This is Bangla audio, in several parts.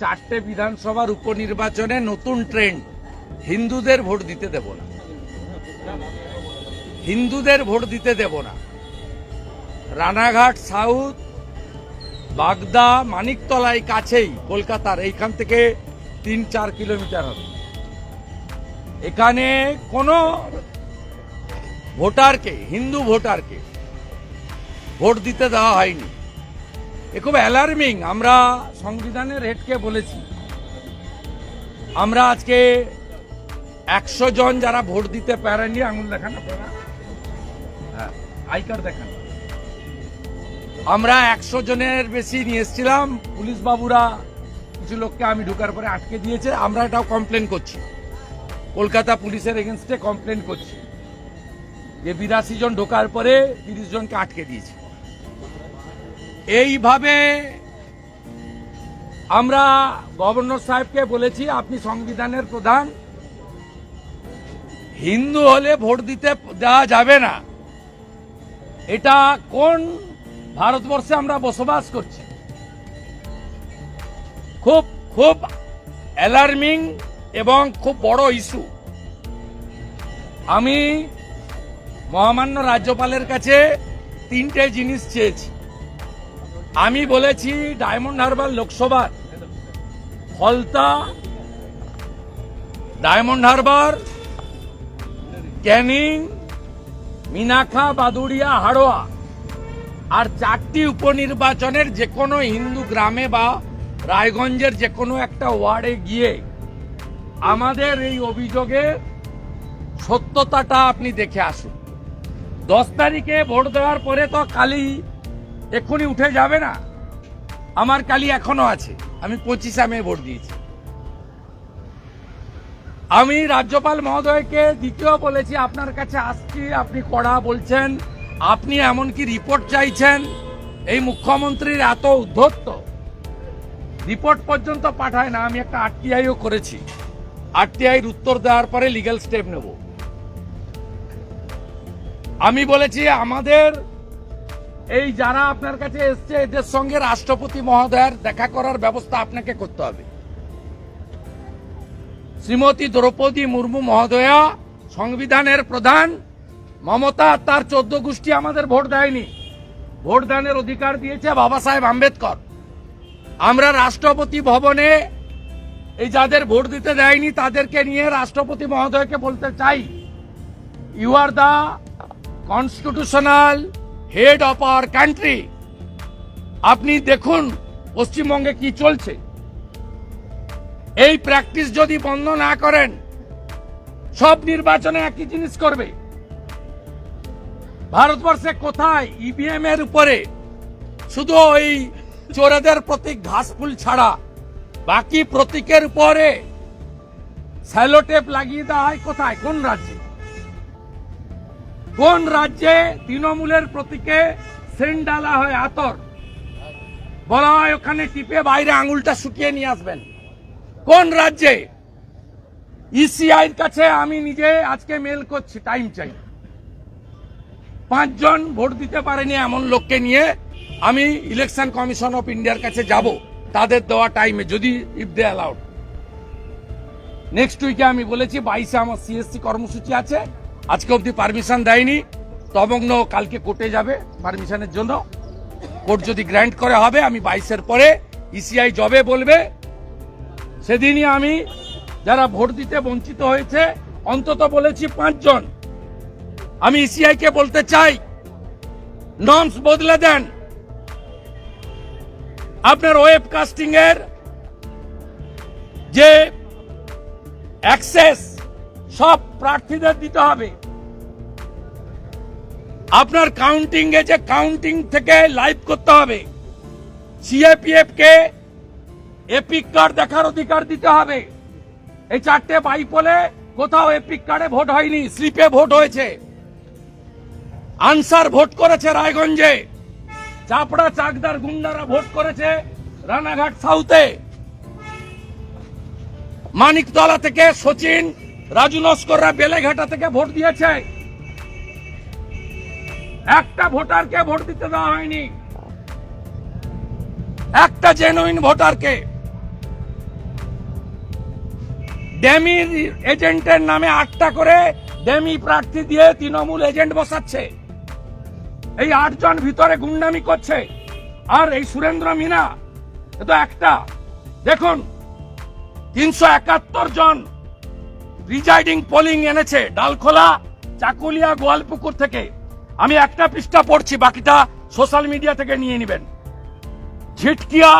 চারটে বিধানসভার উপনির্বাচনে নতুন ট্রেন্ড হিন্দুদের ভোট দিতে দেব না হিন্দুদের ভোট দিতে দেব না রানাঘাট সাউথ বাগদা মানিকতলায় কাছেই কলকাতার এইখান থেকে তিন চার কিলোমিটার হবে এখানে কোনো ভোটারকে হিন্দু ভোটারকে ভোট দিতে দেওয়া হয়নি এ খুব অ্যালার্মিং আমরা সংবিধানের হেডকে বলেছি আমরা আজকে একশো জন যারা ভোট দিতে পারেনি আঙুল দেখান আপনারা হ্যাঁ আই কার্ড দেখান আমরা একশো জনের বেশি নিয়ে এসেছিলাম পুলিশ বাবুরা কিছু লোককে আমি ঢুকার পরে আটকে দিয়েছে আমরা এটাও কমপ্লেন করছি কলকাতা পুলিশের এগেনস্টে কমপ্লেন করছি যে বিরাশি জন ঢোকার পরে তিরিশ জনকে আটকে দিয়েছে এইভাবে আমরা গভর্নর সাহেবকে বলেছি আপনি সংবিধানের প্রধান হিন্দু হলে ভোট দিতে দেওয়া যাবে না এটা কোন ভারতবর্ষে আমরা বসবাস করছি খুব খুব অ্যালার্মিং এবং খুব বড় ইস্যু আমি মহামান্য রাজ্যপালের কাছে তিনটে জিনিস চেয়েছি আমি বলেছি ডায়মন্ড হারবার লোকসভার ফলতা ডায়মন্ড হারবার ক্যানিং মিনাখা বাদুড়িয়া হাড়োয়া আর চারটি উপনির্বাচনের যে কোনো হিন্দু গ্রামে বা রায়গঞ্জের যে কোনো একটা ওয়ার্ডে গিয়ে আমাদের এই অভিযোগে সত্যতাটা আপনি দেখে আসুন দশ তারিখে ভোট দেওয়ার পরে তো কালি এক্ষুনি উঠে যাবে না আমার কালি এখনো আছে আমি পঁচিশে মে ভোট দিয়েছি আমি রাজ্যপাল মহোদয়কে দ্বিতীয় বলেছি আপনার কাছে আসছি আপনি কড়া বলছেন আপনি এমনকি রিপোর্ট চাইছেন এই মুখ্যমন্ত্রীর এত উদ্ধত্ত রিপোর্ট পর্যন্ত পাঠায় না আমি একটা আরটিআইও করেছি আরটিআইয়ের উত্তর দেওয়ার পরে লিগাল স্টেপ নেব আমি বলেছি আমাদের এই যারা আপনার কাছে এসছে এদের সঙ্গে রাষ্ট্রপতি মহোদয়ের দেখা করার ব্যবস্থা আপনাকে করতে হবে শ্রীমতী দ্রৌপদী মুর্মু মহোদয়া সংবিধানের প্রধান মমতা তার চোদ্দ গোষ্ঠী আমাদের ভোট দেয়নি ভোট দানের অধিকার দিয়েছে বাবা সাহেব আম্বেদকর আমরা রাষ্ট্রপতি ভবনে এই যাদের ভোট দিতে দেয়নি তাদেরকে নিয়ে রাষ্ট্রপতি মহোদয়কে বলতে চাই you are the constitutional head of our country আপনি দেখুন পশ্চিমবঙ্গে কি চলছে এই প্র্যাকটিস যদি বন্ধ না করেন সব নির্বাচনে একই জিনিস করবে ভারতবর্ষে কোথায় ইভিএম e এর উপরে শুধু ওই চোরেদের প্রতীক ঘাস ফুল ছাড়া বাকি প্রতীকের উপরে স্যালোটেপ লাগিয়ে দেওয়া হয় কোথায় কোন রাজ্যে কোন রাজ্যে তৃণমূলের প্রতীকে সেন্ডালা হয় আতর বলা হয় ওখানে টিপে বাইরে আঙুলটা শুকিয়ে নিয়ে আসবেন কোন রাজ্যে ইসিআইয়ের কাছে আমি নিজে আজকে মেল করছি টাইম চাই পাঁচজন ভোট দিতে পারেনি এমন লোককে নিয়ে আমি ইলেকশন কমিশন অফ ইন্ডিয়ার কাছে যাব তাদের দেওয়া টাইমে যদি ইফ দে অ্যালাউড নেক্সট উইকে আমি বলেছি বাইশে আমার সিএসসি কর্মসূচি আছে আজকে অবধি পারমিশন দেয়নি তবগ্ন কালকে কোর্টে যাবে পারমিশনের জন্য কোর্ট যদি গ্র্যান্ট করে হবে আমি বাইশের পরে ইসিআই e জবে বলবে সেদিনই আমি যারা ভোট দিতে বঞ্চিত হয়েছে অন্তত বলেছি পাঁচজন আমি ইসিআই e কে বলতে চাই নর্মস বদলে দেন আপনার ওয়েব কাস্টিং এর যে অ্যাক্সেস সব প্রার্থীদের দিতে হবে আপনার কাউন্টিং এ যে কাউন্টিং থেকে লাইভ করতে হবে সিএপিএফ কে এপিক কার্ড দেখার অধিকার দিতে হবে এই চারটে বাইপোলে কোথাও এপিক কার্ডে ভোট হয়নি স্লিপে ভোট হয়েছে আনসার ভোট করেছে রায়গঞ্জে চাপড়া চাকদার গুন্ডারা ভোট করেছে রানাঘাট সাউথে মানিকতলা থেকে সচিন রাজু নস্কররা বেলেঘাটা থেকে ভোট দিয়েছে একটা ভোটারকে ভোট দিতে দেওয়া হয়নি একটা জেনুইন ভোটারকে ড্যামির এজেন্টের নামে আটটা করে ডেমি প্রার্থী দিয়ে তৃণমূল এজেন্ট বসাচ্ছে এই আটজন ভিতরে গুন্ডামি করছে আর এই সুরেন্দ্র মিনা তো একটা দেখুন তিনশো একাত্তর জন রিজাইডিং পোলিং এনেছে ডালখোলা চাকুলিয়া গোয়ালপুকুর থেকে আমি একটা পৃষ্ঠা পড়ছি বাকিটা সোশ্যাল মিডিয়া থেকে নিয়ে নেবেন Jhitkiya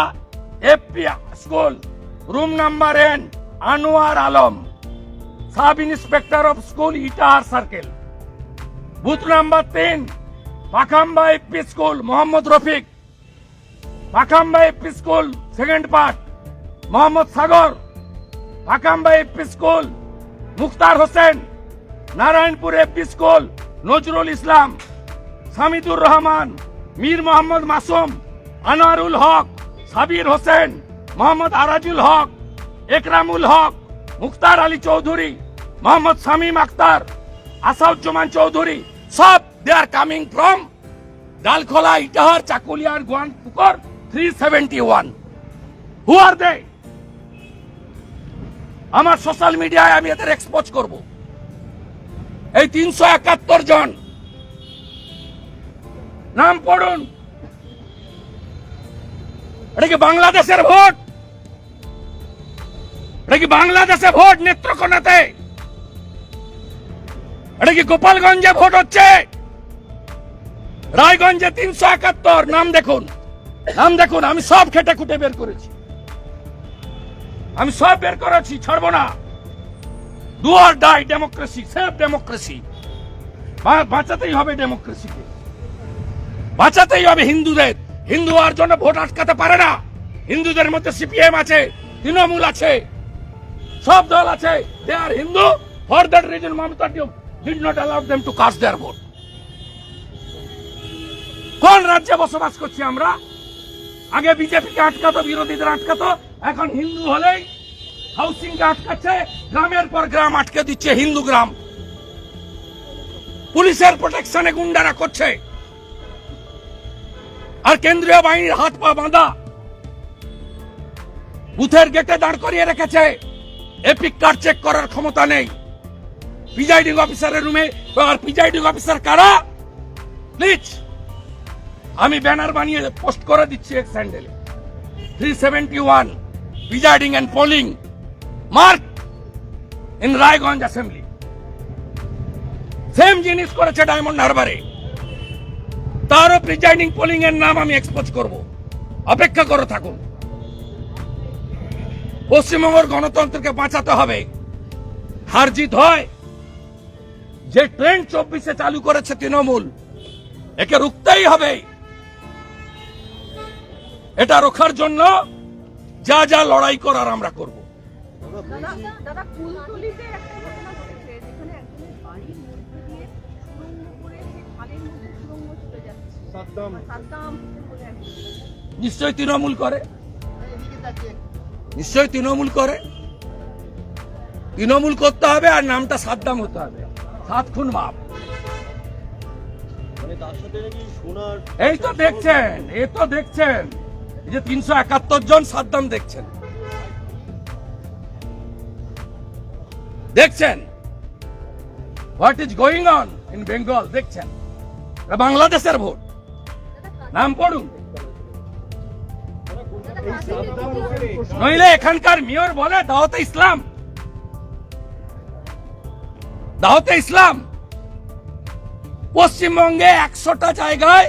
FP school room number N Anwar Alam sub inspector of school Itahar circle booth number তিন Pakhamba FP school Mohammad Rafiq Pakhamba FP school second part Mohammad Sagar Pakhamba FP school Mukhtar Hossain Narayanpur AP school Nazrul Islam Samidur Rahman Mir Mohammad Masum Anwarul Haque Sabir Hossain Mohammad Arajul Haque Ekramul Haque Mukhtar Ali Chowdhury Mohammad Shamim Akhtar Asaduzzaman Chowdhury সব they are coming from Dalkhola Itahar চাকুলিয়ার Goalpokhar three seventy one who are they আমার সোশ্যাল মিডিয়ায় আমি এদের এক্সপোজ করব এই তিনশো একাত্তর জন নাম পড়ুন এটা কি বাংলাদেশের ভোট এটা কি বাংলাদেশে ভোট নেত্রকোনাতে এটা কি গোপালগঞ্জে ভোট হচ্ছে রায়গঞ্জে তিনশো একাত্তর নাম দেখুন নাম দেখুন আমি সব খেটে খুঁটে বের করেছি আমি সব বের করেছি ছাড়বো না do or die democracy safe democracy বাঁচাতেই হবে ডেমোক্রেসিকে বাঁচাতেই হবে হিন্দুদের হিন্দু আর জন্য ভোট আটকাতে পারে না হিন্দুদের মধ্যে সিপিএম আছে তৃণমূল আছে সব দল আছে they are Hindu for that reason Mamata did not allow them to cast their vote কোন রাজ্যে বসবাস করছি আমরা আগে বিজেপিকে আটকাতো বিরোধীদের আটকাতো এখন হিন্দু হলেই হাউসিং আটকাচ্ছে গ্রামের পর গ্রাম আটকে দিচ্ছে হিন্দু গ্রাম পুলিশের প্রোটেকশনে গুন্ডারা করছে আর কেন্দ্রীয় বাহিনীর হাত পা বাঁধা বুথের গেটে দাঁড় করিয়ে রেখেছে এপিক কার্ড চেক করার ক্ষমতা নেই প্রিজাইডিং অফিসারের রুমে আর প্রিজাইডিং অফিসার কারা প্লিজ আমি ব্যানার বানিয়ে পোস্ট করে দিচ্ছি এক স্যান্ডেলে three seventy one presiding and polling mark in Raiganj assembly. Same জিনিস করেছে ডায়মন্ড হারবারে তারও প্রিজাইডিং পোলিং এর নাম আমি এক্সপোজ করব অপেক্ষা করে থাকুন পশ্চিমবঙ্গের গণতন্ত্রকে বাঁচাতে হবে হার জিত হয় যে ট্রেন্ড চব্বিশে চালু করেছে তৃণমূল একে রুখতেই হবে এটা রোখার জন্য যা যা লড়াই করার আমরা করব নিশ্চয় তৃণমূল করে নিশ্চয় তৃণমূল করে তৃণমূল করতে হবে আর নামটা সাদ্দাম হতে হবে সাত খুন মাপ মানে এই তো দেখছেন এ তো দেখছেন যে তিনশো একাত্তর জন সাদ্দাম দেখছেন দেখছেন what is going on in Bengal দেখছেন বাংলাদেশের ভোট নাম পড়ুন নইলে এখানকার মেয়র বলে দাওতে ইসলাম দাওতে ইসলাম পশ্চিমবঙ্গে একশোটা জায়গায়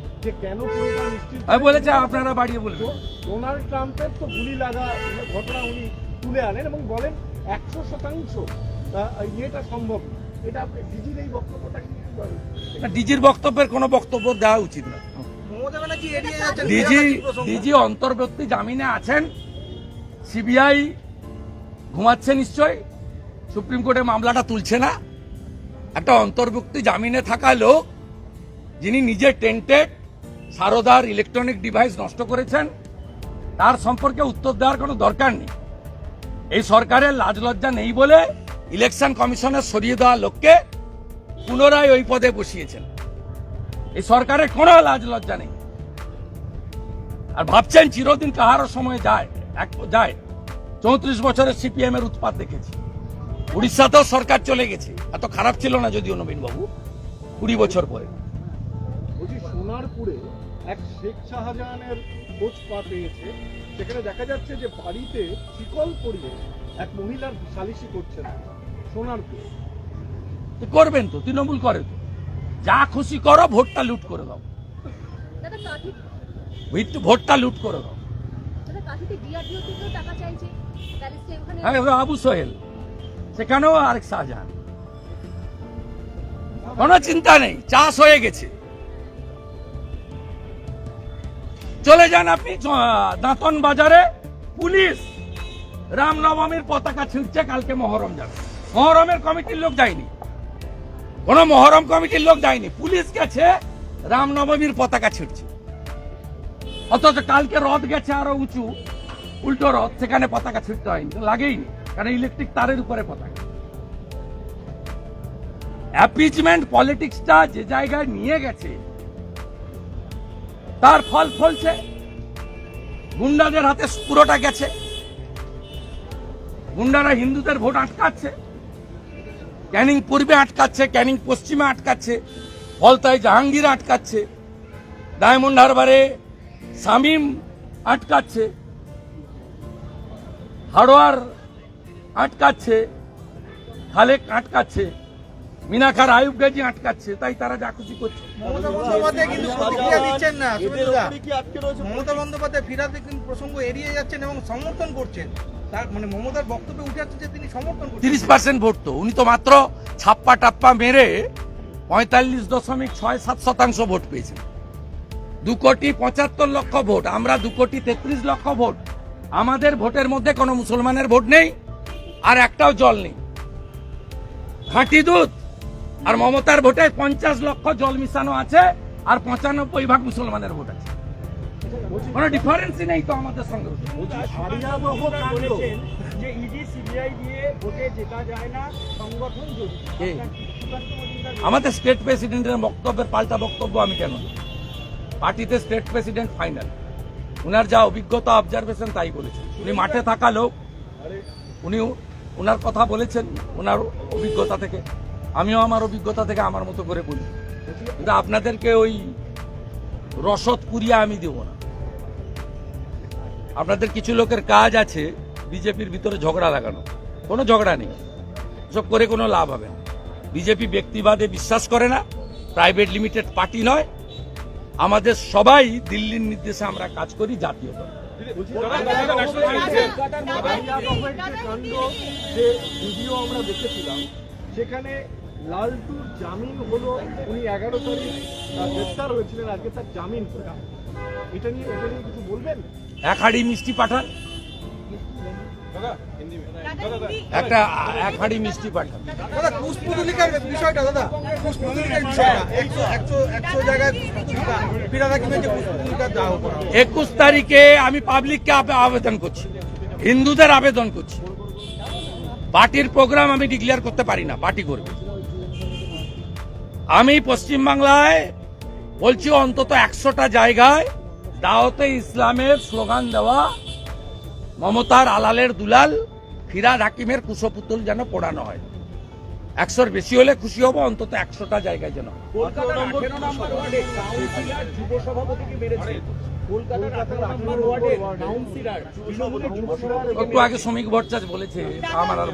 যে কেন আমি বলেছি আপনারা বাড়িয়ে বলবেন ডোনাল্ড ট্রাম্পের তো গুলি লাগা ঘটনা উনি তুলে আনেন এবং বলেন একশো শতাংশ ইয়েটা সম্ভব এটা ডিজির এই বক্তব্যটা ডিজির বক্তব্যের কোনো বক্তব্য দেওয়া উচিত না ডিজি ডিজি অন্তর্বর্তী জামিনে আছেন সিবিআই ঘুমাচ্ছে নিশ্চয় সুপ্রিম কোর্টে মামলাটা তুলছে না একটা অন্তর্ভুক্তি জামিনে থাকা লোক যিনি নিজে টেন্টেড সারদার ইলেকট্রনিক ডিভাইস নষ্ট করেছেন তার সম্পর্কে উত্তর দেওয়ার কোনো দরকার নেই এই সরকারের লাজ লজ্জা নেই বলে ইলেকশন কমিশনের সরিয়ে দেওয়া লোককে পুনরায় ওই পদে বসিয়েছেন এই সরকারের কোনো লাজ লজ্জা নেই আর ভাবছেন চিরদিন কাহারও সময় যায় এক যায় চৌত্রিশ বছরের সিপিএম এর উৎপাত দেখেছি উড়িষ্যাতেও সরকার চলে গেছে এত খারাপ ছিল না যদিও নবীনবাবু কুড়ি বছর পরে সোনারপুরে এক শেখ শাহজাহানের খোঁজ পা পেয়েছে সেখানে দেখা যাচ্ছে যে বাড়িতে শিকল করিয়ে এক মহিলার সালিশি করছেন সোনারপুর করবেন তো তৃণমূল করে তো যা খুশি করো ভোটটা লুট করে দাও ভোটটা লুট করে দাও হ্যাঁ, আবু সোহেল সেখানেও আরেক শাহজাহান কোনো চিন্তা নেই চাষ হয়ে গেছে চলে যান আপনি দাঁতন বাজারে পুলিশ রামনবমীর পতাকা ছিঁড়ছে কালকে মহরম যাবে মহরমের কমিটির লোক যায়নি কোন মহরম কমিটির লোক যায়নি পুলিশ গেছে রামনবমীর পতাকা ছিঁড়ছে অথচ কালকে রথ গেছে আরো উঁচু উল্টো রথ সেখানে পতাকা ছিঁড়তে হয়নি লাগেইনি কারণ ইলেকট্রিক তারের উপরে পতাকা অ্যাপিচমেন্ট পলিটিক্সটা যে জায়গায় নিয়ে গেছে তার ফল ফলছে গুন্ডাদের হাতে পুরোটা গেছে গুন্ডারা হিন্দুদের ভোট আটকাচ্ছে ক্যানিং পূর্বে আটকাচ্ছে ক্যানিং পশ্চিমে আটকাচ্ছে ফলতায় জাহাঙ্গীর আটকাচ্ছে ডায়মন্ড হারবারে শামীম আটকাচ্ছে হাড়োয়ার আটকাচ্ছে খালেক আটকাচ্ছে মিনাকার আয়ুব গাজী আটকাচ্ছে তাই তারা যা খুশি করছে মমতা বন্দ্যোপাধ্যায় ফিরাতে কিন্তু প্রসঙ্গ এড়িয়ে যাচ্ছেন এবং সমর্থন করছেন তার মানে মমতার উঠে তিনি সমর্থন তিরিশ পার্সেন্ট ভোট তো উনি ছাপ্পা টাপ্পা মেরে পঁয়তাল্লিশ দশমিক ছয় সাত শতাংশ ভোট পেয়েছেন দু কোটি পঁচাত্তর লক্ষ ভোট আমরা দু কোটি তেত্রিশ লক্ষ ভোট আমাদের ভোটের মধ্যে কোনো মুসলমানের ভোট নেই আর একটাও জল নেই খাঁটি দুধ আর মমতার ভোটে পঞ্চাশ লক্ষ জল মিশানো আছে আর পঁচানব্বই ভাগ মুসলমানের ভোট আছে কোনো ডিফারেন্সই নেই তো আমাদের সঙ্গে আমাদের স্টেট প্রেসিডেন্টের বক্তব্যের পাল্টা বক্তব্য আমি কেন পার্টিতে স্টেট প্রেসিডেন্ট ফাইনাল উনার যা অভিজ্ঞতা অবজারভেশন তাই বলেছেন উনি মাঠে থাকা লোক উনি ওনার কথা বলেছেন ওনার অভিজ্ঞতা থেকে আমিও আমার অভিজ্ঞতা থেকে আমার মতো করে বলি কিন্তু আপনাদেরকে ওই রসদ পুরিয়া আমি দেব না আপনাদের কিছু লোকের কাজ আছে বিজেপির ভিতরে ঝগড়া লাগানো কোনো ঝগড়া নেই সব করে কোনো লাভ হবে না বিজেপি ব্যক্তিবাদে বিশ্বাস করে না প্রাইভেট লিমিটেড পার্টি নয় আমাদের সবাই দিল্লির নির্দেশে আমরা কাজ করি জাতীয় দল আমরা সেখানে লালটুর জামিন হলো উনি এগারো তারিখ গ্রেপ্তার হয়েছিলেন আজকে তার জামিন এটা নিয়ে এটা নিয়ে কিছু বলবেন এক হাড়ি মিষ্টি পাঠান একটা এক হাড়ি মিষ্টি পাঠান দাদা বিষয়টা দাদা বিষয়টা একুশ তারিখে আমি পাবলিককে আবেদন করছি হিন্দুদের আবেদন করছি পার্টির প্রোগ্রাম আমি ডিক্লেয়ার করতে পারি না পার্টি করবে আমি পশ্চিমবাংলায় বলছি অন্তত একশোটা জায়গায় দাওতে ইসলামের স্লোগান দেওয়া মমতার আলালের দুলাল ফিরাদ হাকিমের কুশপুতুল যেন পোড়ানো হয় একশোর বেশি হলে খুশি হব অন্তত একশোটা জায়গায় যেন একটু আগে শ্রমিক ভট্টাচ বলেছে আমার আর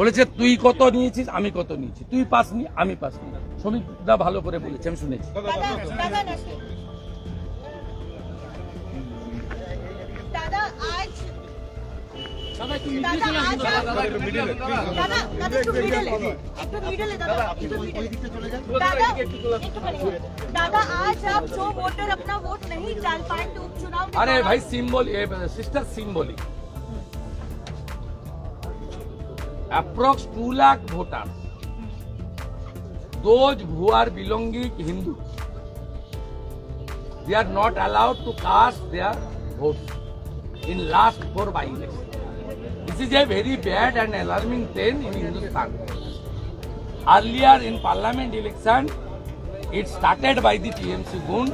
বলেছে তুই কত নিয়েছিস আমি কত নিয়েছি তুই পাস নি আমি পাস নি শ্রমিকরা ভালো করে বলেছে আমি শুনেছি আজ अपना वोट नहीं डाल उपचुनाव अरे भाई सिम्बोली sister सिम्बोली approx two lakh voter those who are Hindu Hindu, they are not allowed to cast their votes in last four by-elections. This is a very bad and alarming trend in Hindustan. Earlier in parliament election, it started by the TMC Gun,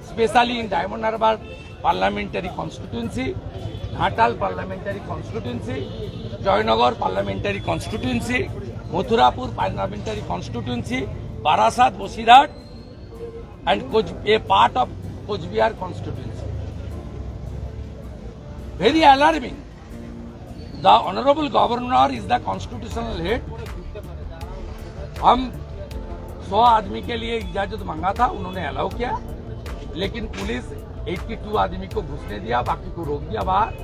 especially in Diamond Harbour parliamentary constituency, Natal parliamentary constituency, Joynagar parliamentary constituency, Mathurapur parliamentary constituency, Barasat, Bosirat, and a part of Kojbihar constituency. Very alarming. The honourable governor is the constitutional head हम 100 आदमी के लिए इजाजत मांगा था उन्होंने अलाउ किया लेकिन पुलिस 82 आदमी को घुसने दिया बाकी को रोक दिया बाहर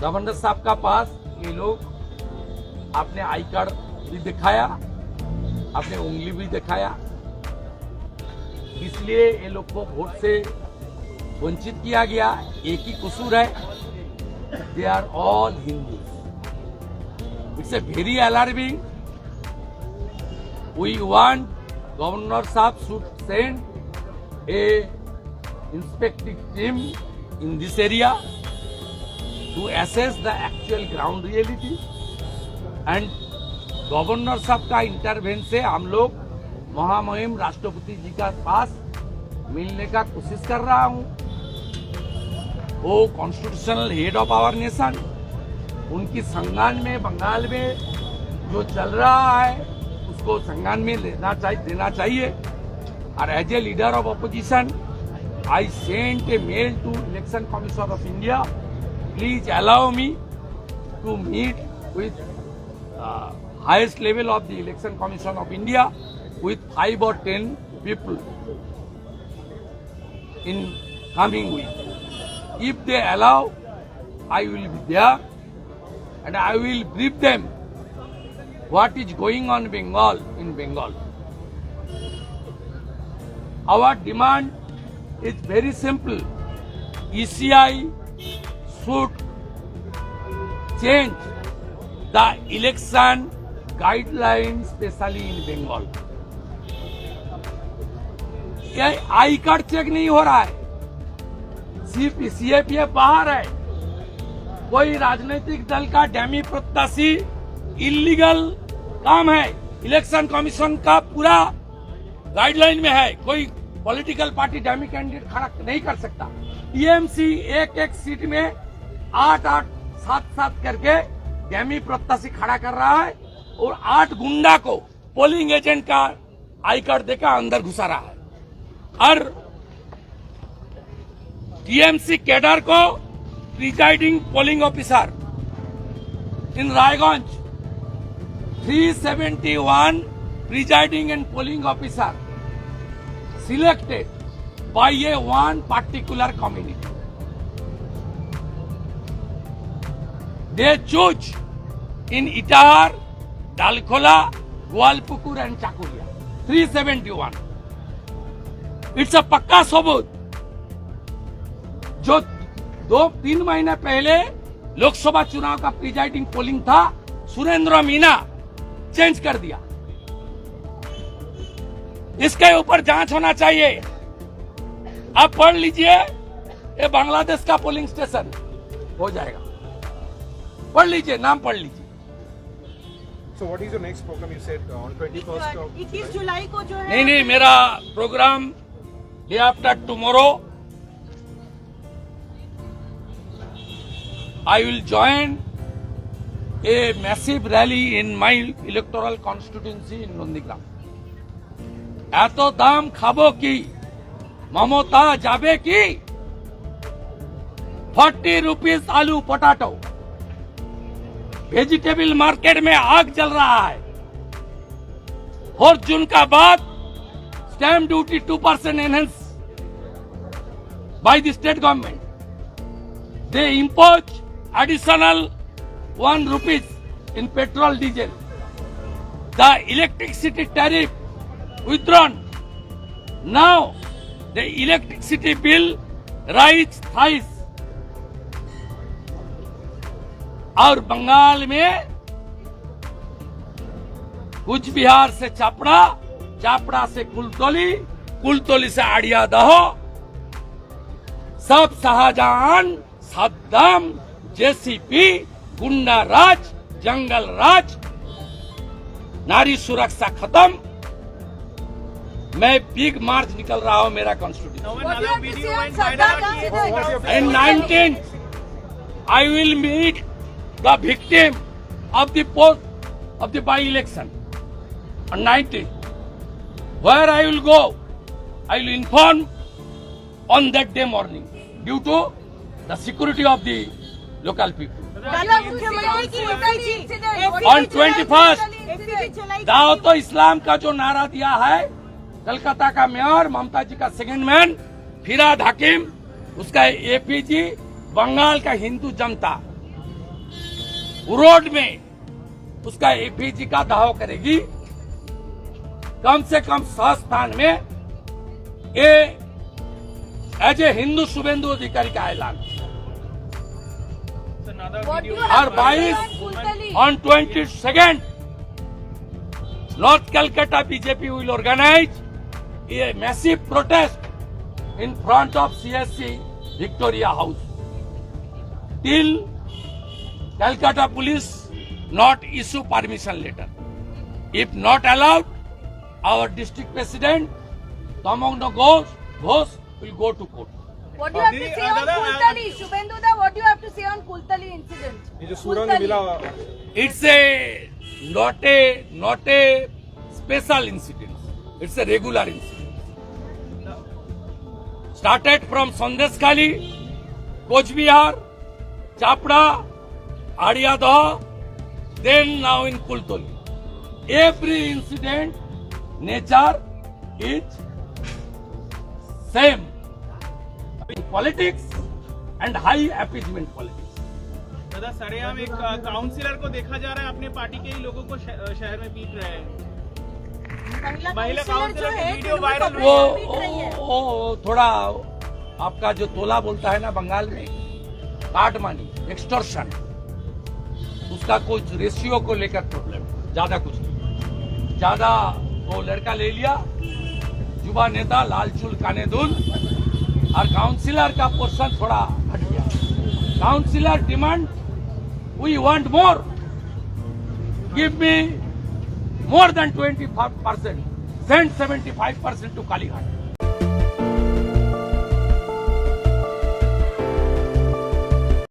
गवर्नर साहब का पास ये लोग आपने आई कार्ड भी दिखाया आपने उंगली भी दिखाया इसलिए ये लोग को वोट से वंचित किया गया एक ही कसूर है they are all Hindus. It's a very alarming. We want Governor Saab should send a inspecting team in this area to assess the actual ground reality and governor साहब का इंटरवेंट से हम लोग महामहिम राष्ट्रपति जी का पास मिलने का कोशिश कर रहा हूँ वो constitutional head of our nation उनकी संज्ञान में बंगाल में जो चल रहा है उसको संज्ञान में लेना चाहिए देना चाहिए और as a leader of opposition I sent a mail to election commission of India please allow me to meet with highest level of the election commission of India with five और ten people in coming week If they allow, I will be there and I will brief them what is going on in Bengal in Bengal. Our demand is very simple. ECI should change the election guidelines, specially in Bengal. I card check nahi ho raha hai सिर्फ सीएपीएफ बाहर है कोई राजनीतिक दल का डैमी प्रत्याशी इलीगल काम है इलेक्शन कमीशन का पूरा गाइडलाइन में है कोई पॉलिटिकल पार्टी डैमी कैंडिडेट खड़ा नहीं कर सकता टीएमसी एक एक सीट में आठ आठ सात सात करके डैमी प्रत्याशी खड़ा कर रहा है और आठ गुंडा को पोलिंग एजेंट का आई कार्ड देकर अंदर घुसा रहा है और टीएमसी कैडर को presiding polling officer in Raiganj 371 presiding and polling officer selected by a one particular community they choose in Itahar Dalkhola Goalpokhar and Chakulia 371 it's a पक्का सबूत जो दो तीन महीने पहले लोकसभा चुनाव का प्रिजाइडिंग पोलिंग था सुरेंद्र मीना चेंज कर दिया इसके ऊपर जांच होना चाहिए आप पढ़ लीजिए ये बांग्लादेश का पोलिंग स्टेशन हो जाएगा पढ़ लीजिए नाम पढ़ लीजिए So 21st 21 जुलाई को जो है नहीं नहीं मेरा program day after tomorrow I will join a massive rally in my electoral constituency in Nandigram এত দাম খাবো কি মমতা যাবে কি फोर्टी रुपीज आलू पोटाटो वेजिटेबल मार्केट में आग जल रहा है फोर्थ जून का बाद stamp duty two percent enhance by the state government they impose additional 1 rupees in petrol diesel. The electricity tariff withdrawn. Now the electricity bill rise thrice. और बंगाल में कुछ बिहार से चापड़ा चापड़ा से कुलतोली कुलतोली से आड़िया दहो सब शाहजहान सद्दाम जेसीपी गुंडा राज जंगल राज नारी सुरक्षा खत्म मैं बिग मार्च निकल रहा हूं मेरा constitution in nineteen I will meet the victim of the post of the by election nineteen where I will go I will inform on that day morning due to the security of the local people. On twenty first दाओ तो इस्लाम का जो नारा दिया है कलकत्ता का मेयर ममता जी का सेकेंड मैन फिराद हकीम उसका एपीजी बंगाल का हिंदू जनता रोड में उसका एपीजी का दावा करेगी कम से कम सौ स्थान में एज ए हिंदू शुभेंदु अधिकारी का ऐलान Our bias on 22nd, North Calcutta BJP will organize a massive protest in front of CSC Victoria House. Till Calcutta police not issue permission letter. If not allowed, our district president Tamogna Ghosh will go to court. What do you have to say on Kultali? Shubhendu da, what do you have to say on Kultali incident? It's a not a not a special incident. It's a regular incident. Started from Sondeskali, Kochbihar, Chapda, Ariadha, then now in Kultali. Every incident, nature is same. Politics and high appeasement politics दादा एक काउंसिलर को देखा जा रहा है अपने पार्टी के ही लोगों को शहर में पीट रहे हैं महिला वीडियो तो वायरल वो, वो थोड़ा आपका जो तोला बोलता है ना बंगाल में काटमानी एक्सटोर्शन उसका कुछ रेशियो को लेकर प्रॉब्लम ज्यादा कुछ नहीं ज्यादा वो लड़का ले लिया युवा नेता लाल चूल काने दूल और काउंसिलर का पोर्शन थोड़ा हट गया councillor demand we want more give me more then 25 percent send 75 percent to Kalighat